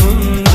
മുൻ